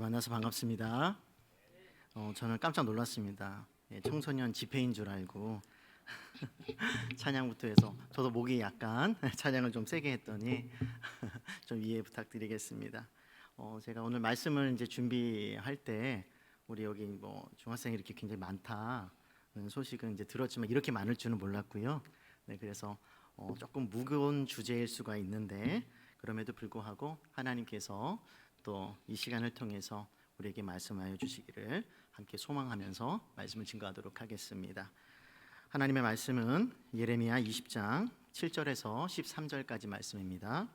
네, 만나서 반갑습니다. 어, 저는 깜짝 놀랐습니다. 예, 청소년 집회인 줄 알고 찬양부터 해서 저도 목이 약간 찬양을 좀 세게 했더니 좀 이해 부탁드리겠습니다. 어, 제가 오늘 말씀을 이제 준비할 때 우리 여기 뭐 중학생이 이렇게 굉장히 많다 소식은 이제 들었지만 이렇게 많을 줄은 몰랐고요. 네, 그래서 어, 조금 무거운 주제일 수가 있는데 그럼에도 불구하고 하나님께서 또 이 시간을 통해서 우리에게 말씀하여 주시기를 함께 소망하면서 말씀을 증거하도록 하겠습니다. 하나님의 말씀은 예레미야 20장 7절에서 13절까지 말씀입니다.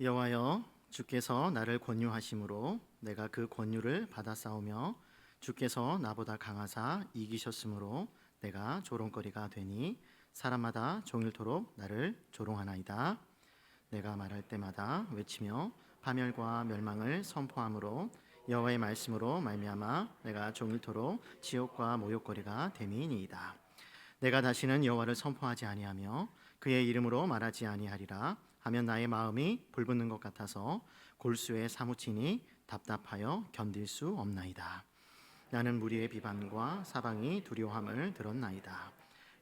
여호와여 주께서 나를 권유하심으로 내가 그 권유를 받아 싸우며 주께서 나보다 강하사 이기셨으므로 내가 조롱거리가 되니 사람마다 종일토록 나를 조롱하나이다. 내가 말할 때마다 외치며 파멸과 멸망을 선포함으로 여호와의 말씀으로 말미암아 내가 종일토록 지옥과 모욕거리가 됨이니이다. 내가 다시는 여호와를 선포하지 아니하며 그의 이름으로 말하지 아니하리라 하면 나의 마음이 불붙는 것 같아서 골수에 사무치니 답답하여 견딜 수 없나이다. 나는 무리의 비반과 사방이 두려움을 들었나이다.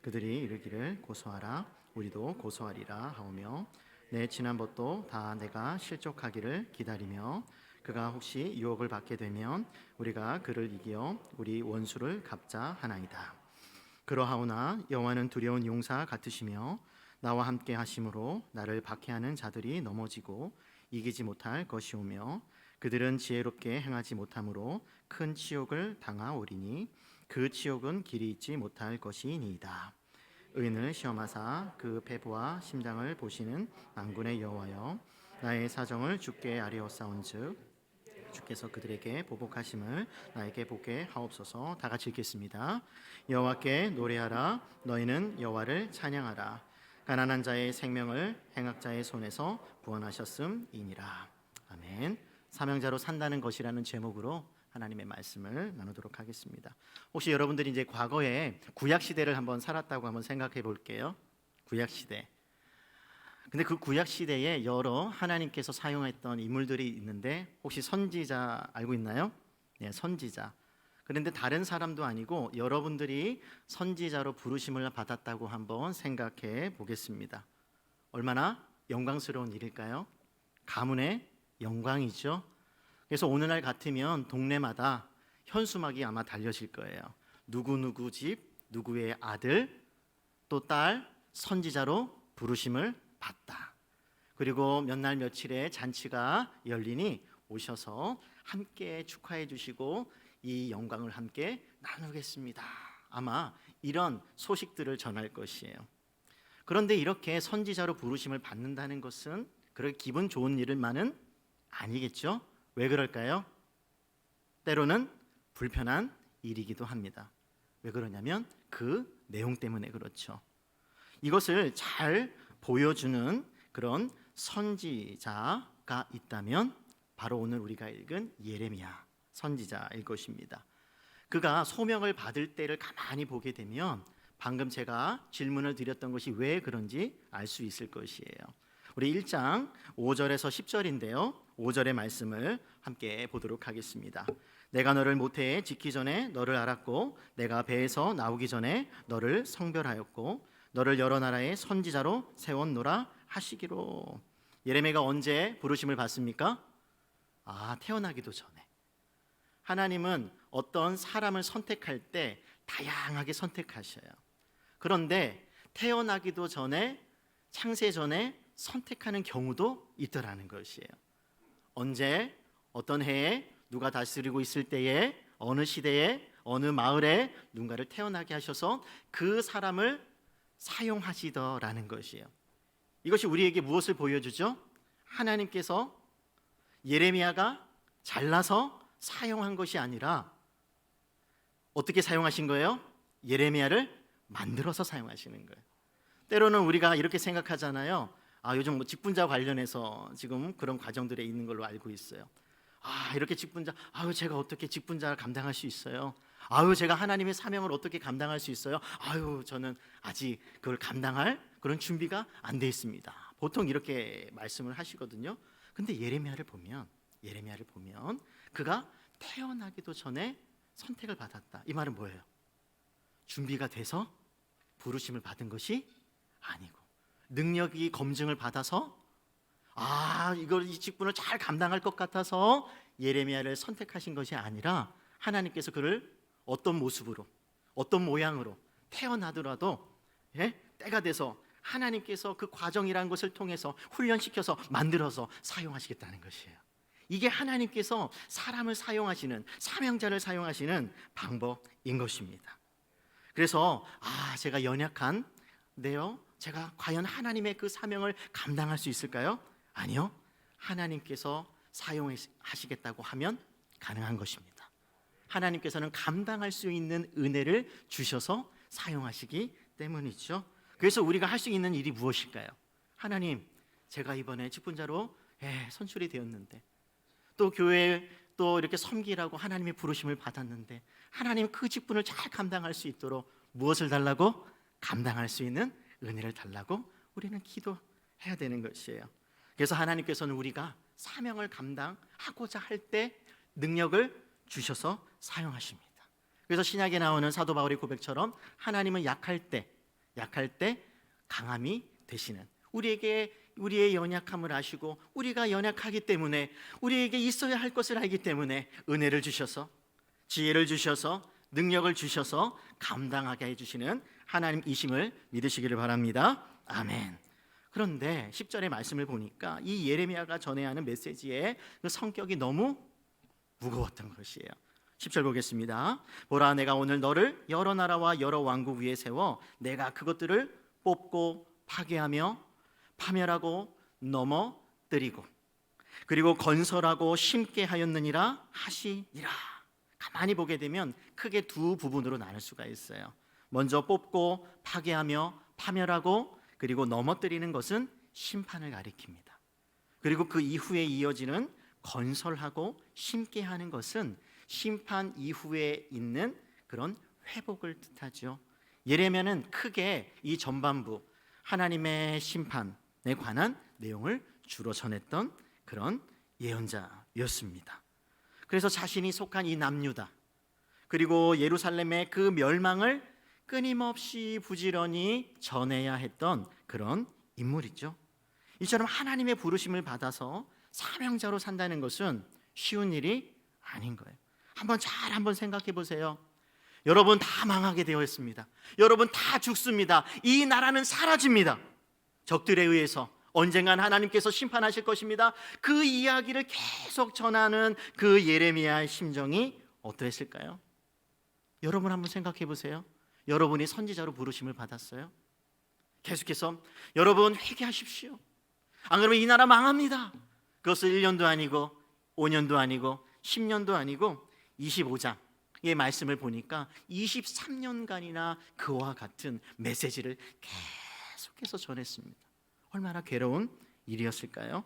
그들이 이르기를 고소하라 우리도 고소하리라 하오며 내 지난 것도 다 내가 실족하기를 기다리며 그가 혹시 유혹을 받게 되면 우리가 그를 이겨 우리 원수를 갚자 하나이다. 그러하오나 여호와는 두려운 용사 같으시며 나와 함께 하심으로 나를 박해하는 자들이 넘어지고 이기지 못할 것이오며 그들은 지혜롭게 행하지 못함으로 큰 치욕을 당하오리니 그 치욕은 길이 있지 못할 것이니이다. 의인을 시험하사 그 배부와 심장을 보시는 만군의 여호와여 나의 사정을 주께 아뢰었사온즉 주께서 그들에게 보복하심을 나에게 보게 하옵소서 다 같이 읽겠습니다. 여호와께 노래하라 너희는 여호와를 찬양하라. 가난한 자의 생명을 행악자의 손에서 구원하셨음이니라. 아멘. 사명자로 산다는 것이라는 제목으로 하나님의 말씀을 나누도록 하겠습니다. 혹시 여러분들이 이제 과거에 구약 시대를 한번 살았다고 한번 생각해 볼게요. 구약 시대. 근데 그 구약 시대에 여러 하나님께서 사용했던 인물들이 있는데 혹시 선지자 알고 있나요? 네, 선지자. 그런데 다른 사람도 아니고 여러분들이 선지자로 부르심을 받았다고 한번 생각해 보겠습니다. 얼마나 영광스러운 일일까요? 가문의 영광이죠. 그래서 오늘날 같으면 동네마다 현수막이 아마 달려질 거예요. 누구 누구 집 누구의 아들 또 딸 선지자로 부르심을 받다. 그리고 몇 날 며칠에 잔치가 열리니 오셔서 함께 축하해 주시고 이 영광을 함께 나누겠습니다. 아마 이런 소식들을 전할 것이에요. 그런데 이렇게 선지자로 부르심을 받는다는 것은 그렇게 기분 좋은 일만은 아니겠죠? 왜 그럴까요? 때로는 불편한 일이기도 합니다. 왜 그러냐면 그 내용 때문에 그렇죠. 이것을 잘 보여주는 그런 선지자가 있다면 바로 오늘 우리가 읽은 예레미야 선지자일 것입니다. 그가 소명을 받을 때를 가만히 보게 되면 방금 제가 질문을 드렸던 것이 왜 그런지 알 수 있을 것이에요. 우리 1장 5절에서 10절인데요. 5절의 말씀을 함께 보도록 하겠습니다. 내가 너를 모태에 짓기 전에 너를 알았고 내가 배에서 나오기 전에 너를 성별하였고 너를 여러 나라의 선지자로 세웠노라 하시기로 예레미야가 언제 부르심을 받습니까? 아, 태어나기도 전에. 하나님은 어떤 사람을 선택할 때 다양하게 선택하셔요. 그런데 태어나기도 전에 창세 전에 선택하는 경우도 있더라는 것이에요. 언제 어떤 해에 누가 다스리고 있을 때에 어느 시대에 어느 마을에 누군가를 태어나게 하셔서 그 사람을 사용하시더라는 것이에요. 이것이 우리에게 무엇을 보여주죠? 하나님께서 예레미야가 잘나서 사용한 것이 아니라 어떻게 사용하신 거예요? 예레미야를 만들어서 사용하시는 거예요. 때로는 우리가 이렇게 생각하잖아요. 아, 요즘 뭐 직분자 관련해서 지금 그런 과정들에 있는 걸로 알고 있어요. 아, 이렇게 직분자, 아유, 제가 어떻게 직분자를 감당할 수 있어요? 아유, 제가 하나님의 사명을 어떻게 감당할 수 있어요? 아유, 저는 아직 그걸 감당할 그런 준비가 안 돼 있습니다. 보통 이렇게 말씀을 하시거든요. 근데 예레미야를 보면 예레미야를 보면 그가 태어나기도 전에 선택을 받았다. 이 말은 뭐예요? 준비가 돼서 부르심을 받은 것이 아니고 능력이 검증을 받아서 아 이걸 이 직분을 잘 감당할 것 같아서 예레미야를 선택하신 것이 아니라 하나님께서 그를 어떤 모습으로 어떤 모양으로 태어나더라도 예? 때가 돼서 하나님께서 그 과정이라는 것을 통해서 훈련시켜서 만들어서 사용하시겠다는 것이에요. 이게 하나님께서 사람을 사용하시는 사명자를 사용하시는 방법인 것입니다. 그래서 아 제가 연약한데요. 제가 과연 하나님의 그 사명을 감당할 수 있을까요? 아니요. 하나님께서 사용하시겠다고 하면 가능한 것입니다. 하나님께서는 감당할 수 있는 은혜를 주셔서 사용하시기 때문이죠. 그래서 우리가 할 수 있는 일이 무엇일까요? 하나님, 제가 이번에 직분자로 예, 선출이 되었는데 또 교회 또 이렇게 섬기라고 하나님의 부르심을 받았는데 하나님 그 직분을 잘 감당할 수 있도록 무엇을 달라고 감당할 수 있는 은혜를 달라고 우리는 기도해야 되는 것이에요. 그래서 하나님께서는 우리가 사명을 감당하고자 할 때 능력을 주셔서 사용하십니다. 그래서 신약에 나오는 사도 바울의 고백처럼 하나님은 약할 때 약할 때 강함이 되시는 우리에게 우리의 연약함을 아시고 우리가 연약하기 때문에 우리에게 있어야 할 것을 알기 때문에 은혜를 주셔서 지혜를 주셔서 능력을 주셔서 감당하게 해 주시는 하나님이심을 믿으시기를 바랍니다. 아멘. 그런데 10절의 말씀을 보니까 이 예레미야가 전해야 하는 메시지의 그 성격이 너무 무거웠던 것이에요. 10절 보겠습니다. 보라 내가 오늘 너를 여러 나라와 여러 왕국 위에 세워 내가 그것들을 뽑고 파괴하며 파멸하고 넘어뜨리고 그리고 건설하고 심게 하였느니라 하시니라. 가만히 보게 되면 크게 두 부분으로 나눌 수가 있어요. 먼저 뽑고 파괴하며 파멸하고 그리고 넘어뜨리는 것은 심판을 가리킵니다. 그리고 그 이후에 이어지는 건설하고 심게 하는 것은 심판 이후에 있는 그런 회복을 뜻하죠. 예레미야는 크게 이 전반부 하나님의 심판에 관한 내용을 주로 전했던 그런 예언자였습니다. 그래서 자신이 속한 이 남유다 그리고 예루살렘의 그 멸망을 끊임없이 부지런히 전해야 했던 그런 인물이죠. 이처럼 하나님의 부르심을 받아서 사명자로 산다는 것은 쉬운 일이 아닌 거예요. 한번 잘 한번 생각해 보세요. 여러분 다 망하게 되어 있습니다. 여러분 다 죽습니다. 이 나라는 사라집니다. 적들에 의해서 언젠간 하나님께서 심판하실 것입니다. 그 이야기를 계속 전하는 그 예레미야의 심정이 어떠했을까요? 여러분 한번 생각해 보세요. 여러분이 선지자로 부르심을 받았어요. 계속해서 여러분 회개하십시오. 안 그러면 이 나라 망합니다. 그것을 1년도 아니고 5년도 아니고 10년도 아니고 25장의 말씀을 보니까 23년간이나 그와 같은 메시지를 계속해서 전했습니다. 얼마나 괴로운 일이었을까요?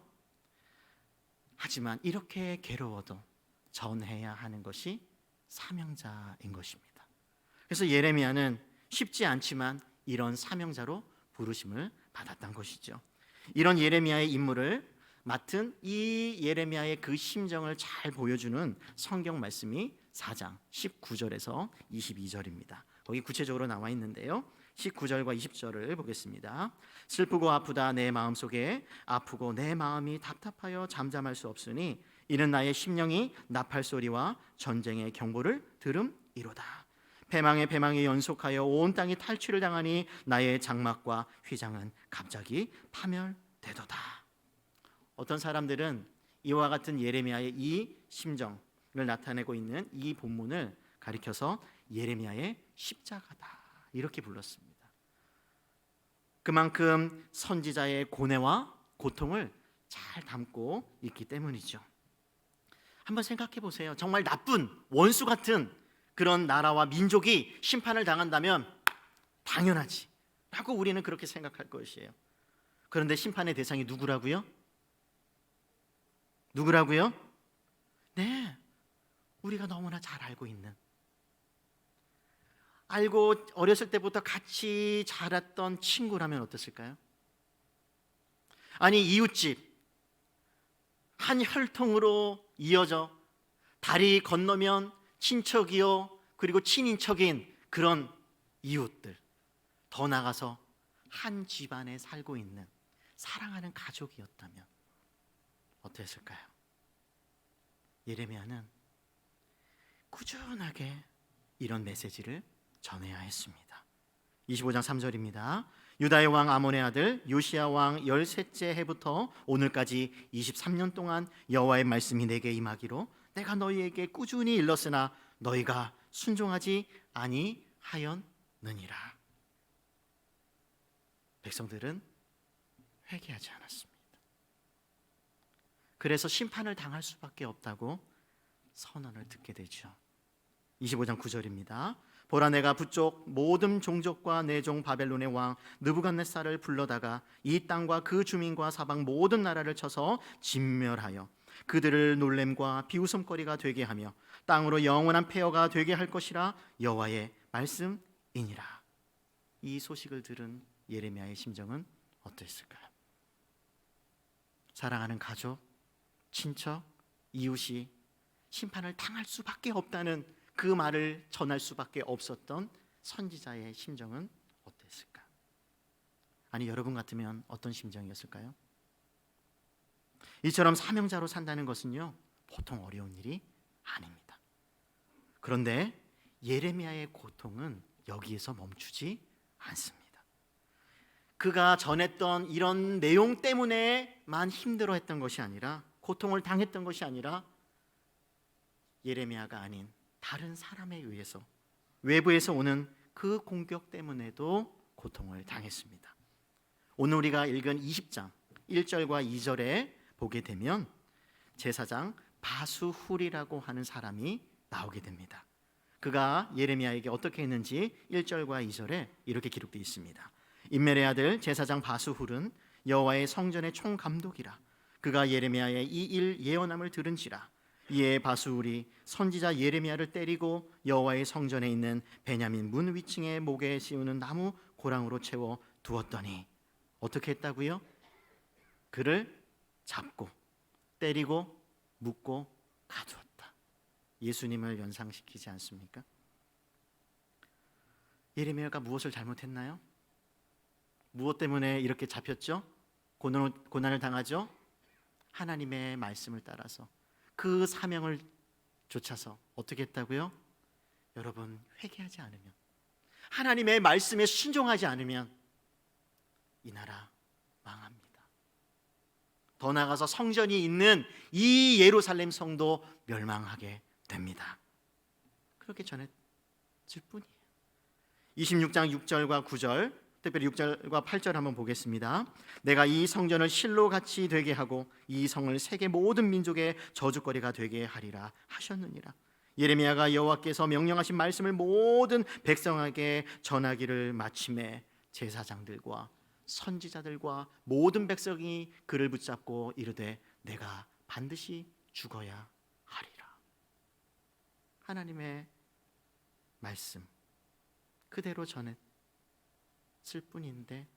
하지만 이렇게 괴로워도 전해야 하는 것이 사명자인 것입니다. 그래서 예레미야는 쉽지 않지만 이런 사명자로 부르심을 받았던 것이죠. 이런 예레미야의 임무를 맡은 이 예레미야의 그 심정을 잘 보여주는 성경 말씀이 4장 19절에서 22절입니다. 거기 구체적으로 나와 있는데요. 19절과 20절을 보겠습니다. 슬프고 아프다 내 마음속에 아프고 내 마음이 답답하여 잠잠할 수 없으니 이는 나의 심령이 나팔 소리와 전쟁의 경보를 들음이로다. 패망의 패망에 연속하여 온 땅이 탈취를 당하니 나의 장막과 휘장은 갑자기 파멸되도다. 어떤 사람들은 이와 같은 예레미야의 이 심정을 나타내고 있는 이 본문을 가리켜서 예레미야의 십자가다 이렇게 불렀습니다. 그만큼 선지자의 고뇌와 고통을 잘 담고 있기 때문이죠. 한번 생각해 보세요. 정말 나쁜 원수 같은 그런 나라와 민족이 심판을 당한다면 당연하지. 라고 우리는 그렇게 생각할 것이에요. 그런데 심판의 대상이 누구라고요? 누구라고요? 네. 우리가 너무나 잘 알고 있는 알고 어렸을 때부터 같이 자랐던 친구라면 어땠을까요? 아니 이웃집 한 혈통으로 이어져 다리 건너면 친척이요 그리고 친인척인 그런 이웃들 더 나가서 한 집안에 살고 있는 사랑하는 가족이었다면 어땠을까요? 예레미야는 꾸준하게 이런 메시지를 전해야 했습니다. 25장 3절입니다. 유다의 왕 아몬의 아들 요시야 왕 열셋째 해부터 오늘까지 23년 동안 여호와의 말씀이 내게 임하기로 내가 너희에게 꾸준히 일렀으나 너희가 순종하지 아니하였느니라. 백성들은 회개하지 않았습니다. 그래서 심판을 당할 수밖에 없다고 선언을 듣게 되죠. 25장 9절입니다. 보라 내가 북쪽 모든 종족과 내종 바벨론의 왕 느부갓네살을 불러다가 이 땅과 그 주민과 사방 모든 나라를 쳐서 진멸하여 그들을 놀램과 비웃음거리가 되게 하며 땅으로 영원한 폐허가 되게 할 것이라 여호와의 말씀이니라. 이 소식을 들은 예레미야의 심정은 어땠을까요? 사랑하는 가족, 친척, 이웃이 심판을 당할 수밖에 없다는 그 말을 전할 수밖에 없었던 선지자의 심정은 어땠을까? 아니 여러분 같으면 어떤 심정이었을까요? 이처럼 사명자로 산다는 것은요 보통 어려운 일이 아닙니다. 그런데 예레미야의 고통은 여기에서 멈추지 않습니다. 그가 전했던 이런 내용 때문에만 힘들어했던 것이 아니라 고통을 당했던 것이 아니라 예레미야가 아닌 다른 사람에 의해서 외부에서 오는 그 공격 때문에도 고통을 당했습니다. 오늘 우리가 읽은 20장 1절과 2절에 보게 되면 제사장 바수훌이라고 하는 사람이 나오게 됩니다. 그가 예레미야에게 어떻게 했는지 1절과 2절에 이렇게 기록되어 있습니다. 인멜의 아들 제사장 바수훌은 여호와의 성전의 총감독이라 그가 예레미야의 이 일 예언함을 들은지라 이에 바수울이 선지자 예레미야를 때리고 여호와의 성전에 있는 베냐민 문 위층에 목에 씌우는 나무 고랑으로 채워 두었더니 어떻게 했다고요? 그를 잡고 때리고 묶고 가두었다. 예수님을 연상시키지 않습니까? 예레미야가 무엇을 잘못했나요? 무엇 때문에 이렇게 잡혔죠? 고난, 고난을 당하죠? 하나님의 말씀을 따라서 그 사명을 쫓아서 어떻게 했다고요? 여러분 회개하지 않으면 하나님의 말씀에 순종하지 않으면 이 나라 망합니다. 더 나아가서 성전이 있는 이 예루살렘 성도 멸망하게 됩니다. 그렇게 전했을 뿐이에요. 26장 6절과 9절 특별히 6절과 8절 한번 보겠습니다. 내가 이 성전을 실로 같이 되게 하고 이 성을 세계 모든 민족의 저주거리가 되게 하리라 하셨느니라. 예레미야가 여호와께서 명령하신 말씀을 모든 백성에게 전하기를 마침에 제사장들과 선지자들과 모든 백성이 그를 붙잡고 이르되 내가 반드시 죽어야 하리라. 하나님의 말씀 그대로 전했 쓸 뿐인데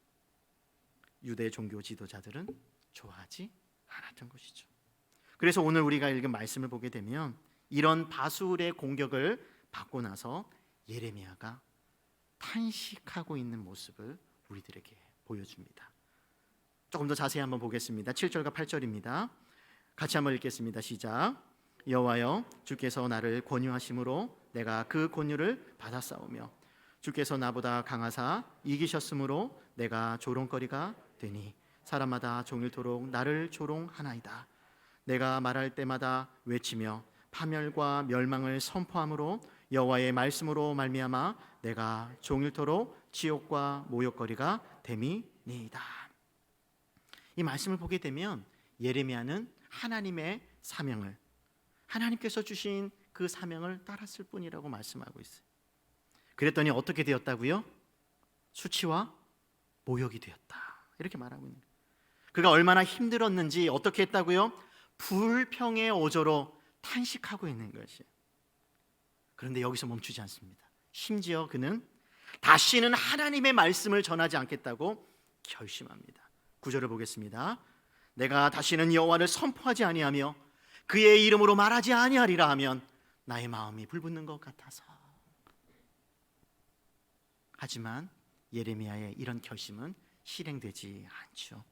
유대 종교 지도자들은 좋아하지 않았던 것이죠. 그래서 오늘 우리가 읽은 말씀을 보게 되면 이런 바술의 공격을 받고 나서 예레미야가 탄식하고 있는 모습을 우리들에게 보여줍니다. 조금 더 자세히 한번 보겠습니다. 7절과 8절입니다. 같이 한번 읽겠습니다. 시작. 여호와여 주께서 나를 권유하심으로 내가 그 권유를 받아싸우며 주께서 나보다 강하사 이기셨으므로 내가 조롱거리가 되니 사람마다 종일토록 나를 조롱하나이다. 내가 말할 때마다 외치며 파멸과 멸망을 선포함으로 여호와의 말씀으로 말미암아 내가 종일토록 지옥과 모욕거리가 됨이니이다. 이 말씀을 보게 되면 예레미야는 하나님의 사명을 하나님께서 주신 그 사명을 따랐을 뿐이라고 말씀하고 있어요. 그랬더니 어떻게 되었다고요? 수치와 모욕이 되었다. 이렇게 말하고 있는. 그가 얼마나 힘들었는지 어떻게 했다고요? 불평의 오조로 탄식하고 있는 것이에요. 그런데 여기서 멈추지 않습니다. 심지어 그는 다시는 하나님의 말씀을 전하지 않겠다고 결심합니다. 구절을 보겠습니다. 내가 다시는 여호와를 선포하지 아니하며 그의 이름으로 말하지 아니하리라 하면 나의 마음이 불붙는 것 같아서 하지만 예레미야의 이런 결심은 실행되지 않죠.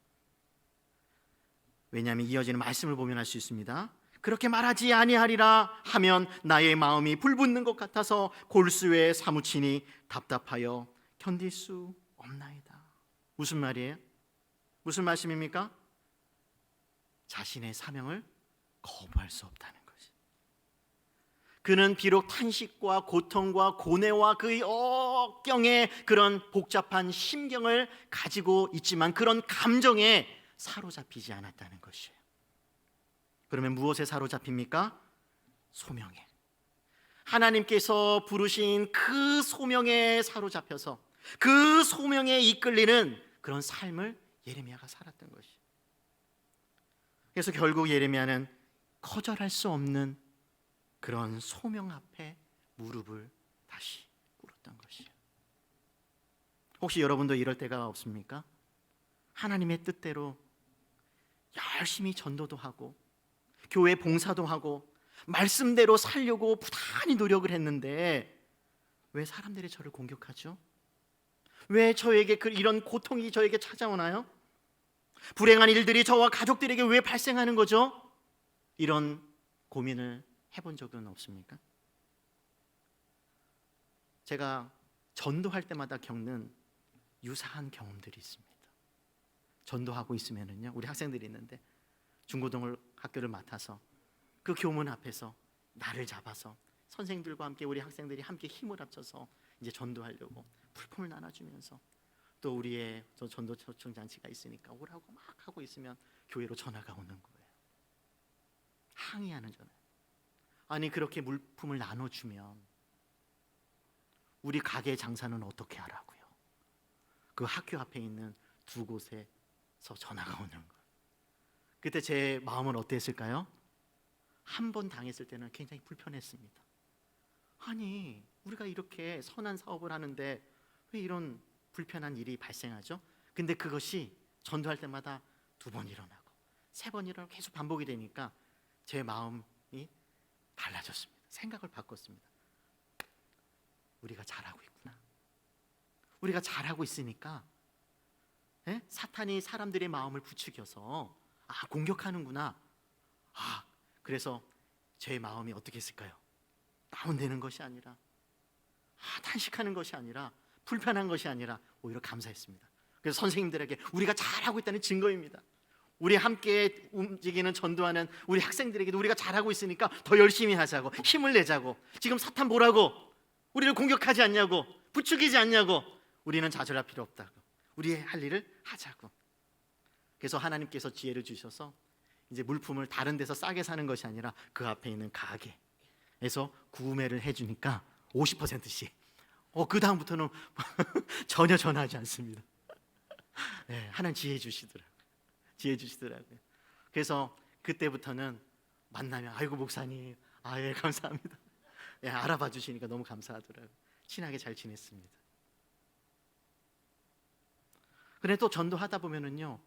왜냐하면 이어지는 말씀을 보면 알 수 있습니다. 그렇게 말하지 아니하리라 하면 나의 마음이 불붙는 것 같아서 골수에 사무치니 답답하여 견딜 수 없나이다. 무슨 말이에요? 무슨 말씀입니까? 자신의 사명을 거부할 수 없다는. 그는 비록 탄식과 고통과 고뇌와 그 억경의 그런 복잡한 심경을 가지고 있지만 그런 감정에 사로잡히지 않았다는 것이에요. 그러면 무엇에 사로잡힙니까? 소명에. 하나님께서 부르신 그 소명에 사로잡혀서 그 소명에 이끌리는 그런 삶을 예레미야가 살았던 것이. 그래서 결국 예레미야는 거절할 수 없는 그런 소명 앞에 무릎을 다시 꿇었던 것이에요. 혹시 여러분도 이럴 때가 없습니까? 하나님의 뜻대로 열심히 전도도 하고 교회 봉사도 하고 말씀대로 살려고 부단히 노력을 했는데 왜 사람들이 저를 공격하죠? 왜 저에게 그 이런 고통이 저에게 찾아오나요? 불행한 일들이 저와 가족들에게 왜 발생하는 거죠? 이런 고민을 해본 적은 없습니까? 제가 전도할 때마다 겪는 유사한 경험들이 있습니다. 전도하고 있으면은요, 우리 학생들이 있는데 중고등 학교를 맡아서 그 교문 앞에서 나를 잡아서 선생들과 함께 우리 학생들이 함께 힘을 합쳐서 이제 전도하려고 풀품을 나눠주면서 또 우리의 저 전도 초청 잔치가 있으니까 오라고 막 하고 있으면 교회로 전화가 오는 거예요. 항의하는 전화. 아니 그렇게 물품을 나눠주면 우리 가게 장사는 어떻게 하라고요? 그 학교 앞에 있는 두 곳에서 전화가 오는 거예요. 그때 제 마음은 어땠을까요? 한 번 당했을 때는 굉장히 불편했습니다. 아니 우리가 이렇게 선한 사업을 하는데 왜 이런 불편한 일이 발생하죠? 근데 그것이 전도할 때마다 두 번 일어나고 세 번 일어나고 계속 반복이 되니까 제 마음이 달라졌습니다. 생각을 바꿨습니다. 우리가 잘하고 있구나. 우리가 잘하고 있으니까 예? 사탄이 사람들의 마음을 부추겨서 아 공격하는구나. 아 그래서 제 마음이 어떻게 했을까요? 다운되는 것이 아니라 아, 탄식하는 것이 아니라 불편한 것이 아니라 오히려 감사했습니다. 그래서 선생님들에게 우리가 잘하고 있다는 증거입니다. 우리 함께 움직이는 전도하는 우리 학생들에게도 우리가 잘하고 있으니까 더 열심히 하자고 힘을 내자고 지금 사탄 보라고 우리를 공격하지 않냐고 부추기지 않냐고 우리는 좌절할 필요 없다고 우리의 할 일을 하자고 그래서 하나님께서 지혜를 주셔서 이제 물품을 다른 데서 싸게 사는 것이 아니라 그 앞에 있는 가게에서 구매를 해주니까 50%씩 어, 그 다음부터는 전혀 전하지 않습니다. 네, 하나님 지혜 주시더라고요. 지혜 주시더라고요. 그래서 그때부터는 만나면 아이고 목사님, 아예 감사합니다. 예, 알아봐 주시니까 너무 감사하더라고요. 친하게 잘 지냈습니다. 또 전도하다 보면은요,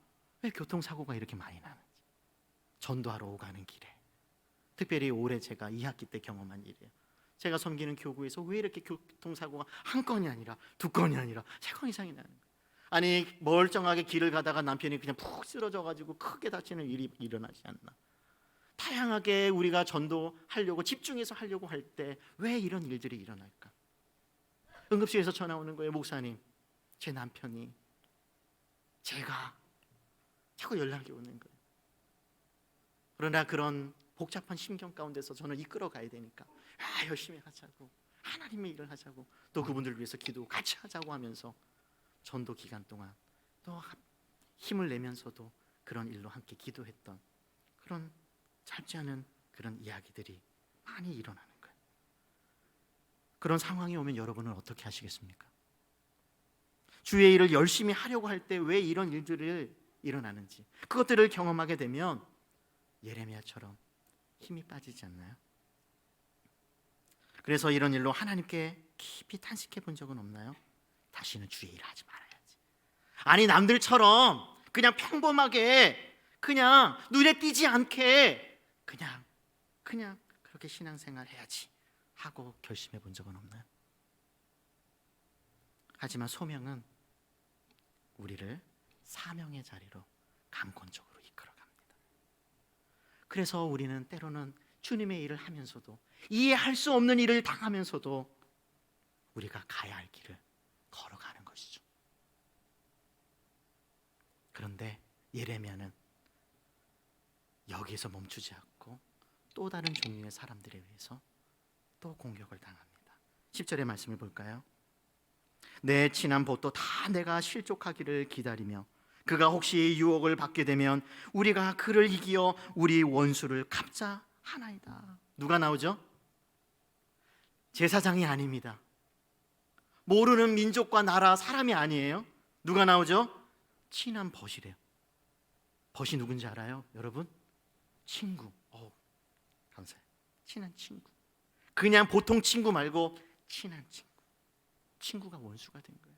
왜 교통사고가 이렇게 많이 나는지 전도하러 오가는 길에 특별히 올해 제가 2학기 때 경험한 일이에요. 제가 섬기는 교구에서 왜 이렇게 교통사고가 한 건이 아니라 두 건이 아니라 세 건 이상이 나는 거예요. 아니 멀쩡하게 길을 가다가 남편이 그냥 푹 쓰러져 가지고 크게 다치는 일이 일어나지 않나. 다양하게 우리가 전도하려고 집중해서 하려고 할 때 왜 이런 일들이 일어날까? 응급실에서 전화 오는 거예요, 목사님. 제 남편이 제가 자꾸 연락이 오는 거예요. 그러나 그런 복잡한 심경 가운데서 저는 이끌어 가야 되니까 아, 열심히 하자고 하나님의 일을 하자고 또 그분들을 위해서 기도 같이 하자고 하면서 전도 기간 동안 또 힘을 내면서도 그런 일로 함께 기도했던 그런 짧지 않은 그런 이야기들이 많이 일어나는 거예요. 그런 상황이 오면 여러분은 어떻게 하시겠습니까? 주의 일을 열심히 하려고 할 때 왜 이런 일들을 일어나는지 그것들을 경험하게 되면 예레미야처럼 힘이 빠지지 않나요? 그래서 이런 일로 하나님께 깊이 탄식해 본 적은 없나요? 다시는 주의 일을 하지 말아야지. 아니 남들처럼 그냥 평범하게 그냥 눈에 띄지 않게 그냥 그냥 그렇게 신앙생활 해야지 하고 결심해 본 적은 없나요? 하지만 소명은 우리를 사명의 자리로 강권적으로 이끌어 갑니다. 그래서 우리는 때로는 주님의 일을 하면서도 이해할 수 없는 일을 당하면서도 우리가 가야 할 길을 걸어가는 것이죠. 그런데 예레미야는 여기에서 멈추지 않고 또 다른 종류의 사람들에 의해서 또 공격을 당합니다. 10절의 말씀을 볼까요? 내 친한 보도 다 내가 실족하기를 기다리며 그가 혹시 유혹을 받게 되면 우리가 그를 이기어 우리 원수를 갚자 하나이다. 누가 나오죠? 제사장이 아닙니다. 모르는 민족과 나라 사람이 아니에요. 누가 나오죠? 친한 벗이래요. 벗이 누군지 알아요, 여러분? 친구. 어, 감사해요. 친한 친구. 그냥 보통 친구 말고 친한 친구. 친구가 원수가 된 거예요.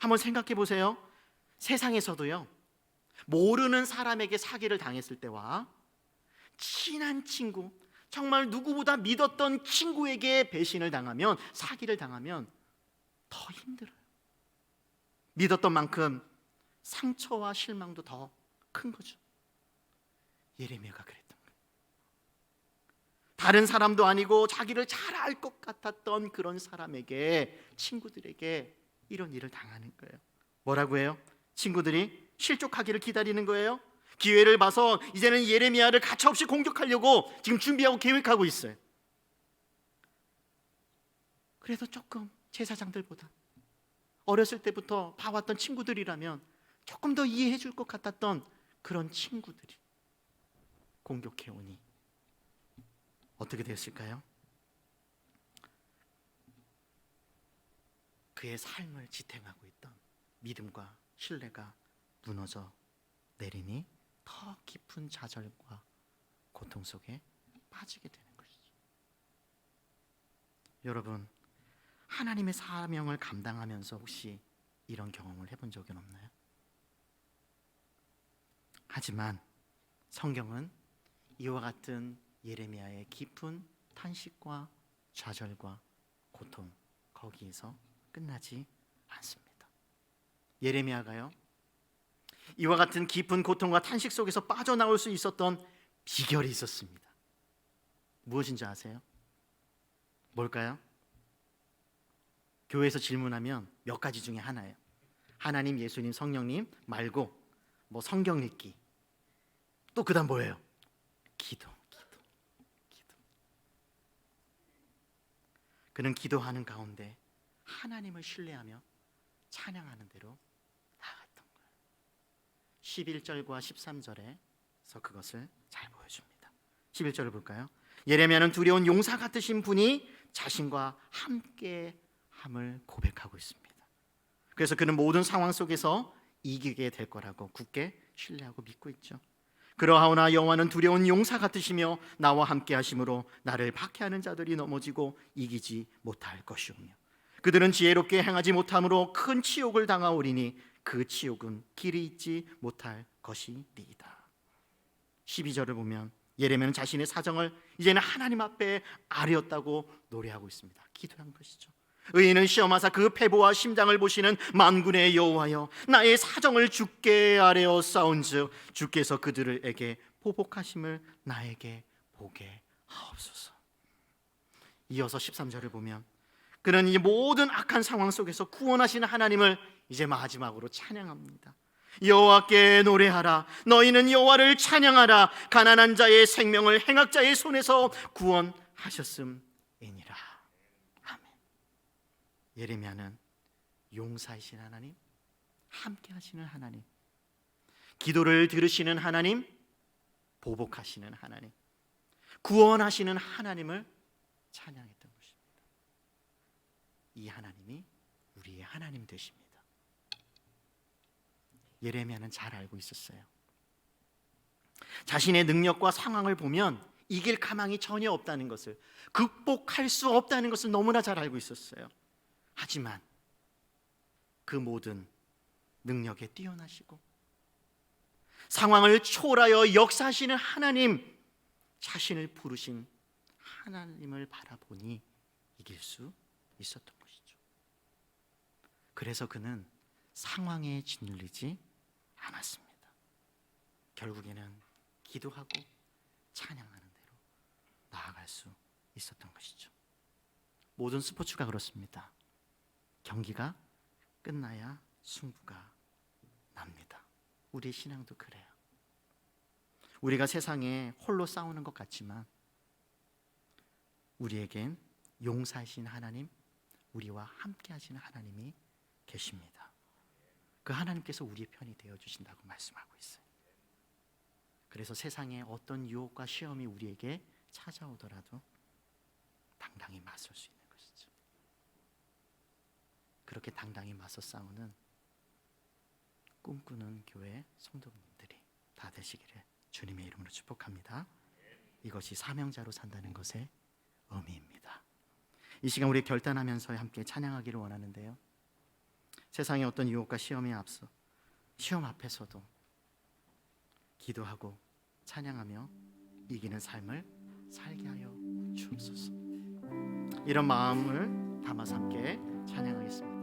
한번 생각해 보세요. 세상에서도요. 모르는 사람에게 사기를 당했을 때와 친한 친구, 정말 누구보다 믿었던 친구에게 배신을 당하면 사기를 당하면 더 힘들어요. 믿었던 만큼 상처와 실망도 더 큰 거죠. 예레미야가 그랬던 거예요. 다른 사람도 아니고 자기를 잘 알 것 같았던 그런 사람에게 친구들에게 이런 일을 당하는 거예요. 뭐라고 해요? 친구들이 실족하기를 기다리는 거예요. 기회를 봐서 이제는 예레미야를 가차없이 공격하려고 지금 준비하고 계획하고 있어요. 그래도 조금 제사장들보다 어렸을 때부터 봐왔던 친구들이라면 조금 더 이해해 줄 것 같았던 그런 친구들이 공격해 오니 어떻게 됐을까요? 그의 삶을 지탱하고 있던 믿음과 신뢰가 무너져 내리니 더 깊은 좌절과 고통 속에 빠지게 되는 것이죠. 여러분, 하나님의 사명을 감당하면서 혹시 이런 경험을 해본 적은 없나요? 하지만 성경은 이와 같은 예레미야의 깊은 탄식과 좌절과 고통 거기에서 끝나지 않습니다. 예레미야가요. 이와 같은 깊은 고통과 탄식 속에서 빠져나올 수 있었던 비결이 있었습니다. 무엇인지 아세요? 뭘까요? 교회에서 질문하면 몇 가지 중에 하나예요. 하나님, 예수님, 성령님 말고 뭐 성경 읽기. 또 그다음 뭐예요? 기도, 기도, 기도. 그는 기도하는 가운데 하나님을 신뢰하며 찬양하는 대로 나아갔던 거예요. 11절과 13절에서 그것을 잘 보여줍니다. 11절을 볼까요? 예레미야는 두려운 용사 같으신 분이 자신과 함께 함을 고백하고 있습니다. 그래서 그는 모든 상황 속에서 이기게 될 거라고 굳게 신뢰하고 믿고 있죠. 그러하오나 여호와는 두려운 용사 같으시며 나와 함께 하심으로 나를 박해하는 자들이 넘어지고 이기지 못할 것이오며 그들은 지혜롭게 행하지 못함으로 큰 치욕을 당하오리니 그 치욕은 길이 있지 못할 것이니이다. 12절을 보면 예레미야는 자신의 사정을 이제는 하나님 앞에 아뢰었다고 노래하고 있습니다. 기도한 것이죠. 의인은 시험하사 그 패보와 심장을 보시는 만군의 여호와여 나의 사정을 주께 아뢰어 싸운즉 주께서 그들에게 보복하심을 나에게 보게 하옵소서. 이어서 13절을 보면 그는 이 모든 악한 상황 속에서 구원하시는 하나님을 이제 마지막으로 찬양합니다. 여호와께 노래하라 너희는 여호와를 찬양하라 가난한 자의 생명을 행악자의 손에서 구원하셨음이니라. 예레미야는 용사이신 하나님, 함께 하시는 하나님, 기도를 들으시는 하나님, 보복하시는 하나님, 구원하시는 하나님을 찬양했던 것입니다. 이 하나님이 우리의 하나님 되십니다. 예레미야는 잘 알고 있었어요. 자신의 능력과 상황을 보면 이길 가망이 전혀 없다는 것을 극복할 수 없다는 것을 너무나 잘 알고 있었어요. 하지만 그 모든 능력에 뛰어나시고 상황을 초월하여 역사하시는 하나님 자신을 부르신 하나님을 바라보니 이길 수 있었던 것이죠. 그래서 그는 상황에 짓눌리지 않았습니다. 결국에는 기도하고 찬양하는 대로 나아갈 수 있었던 것이죠. 모든 스포츠가 그렇습니다. 경기가 끝나야 승부가 납니다. 우리의 신앙도 그래요. 우리가 세상에 홀로 싸우는 것 같지만 우리에겐 용사이신 하나님, 우리와 함께 하시는 하나님이 계십니다. 그 하나님께서 우리의 편이 되어 주신다고 말씀하고 있어요. 그래서 세상에 어떤 유혹과 시험이 우리에게 찾아오더라도 당당히 맞설 수 있는. 그렇게 당당히 맞서 싸우는 꿈꾸는 교회 성도님들이 다 되시기를 주님의 이름으로 축복합니다. 이것이 사명자로 산다는 것의 의미입니다. 이 시간 우리 결단하면서 함께 찬양하기를 원하는데요. 세상의 어떤 유혹과 시험에 앞서 시험 앞에서도 기도하고 찬양하며 이기는 삶을 살게 하여 주옵소서. 이런 마음을 담아서 함께 찬양하겠습니다.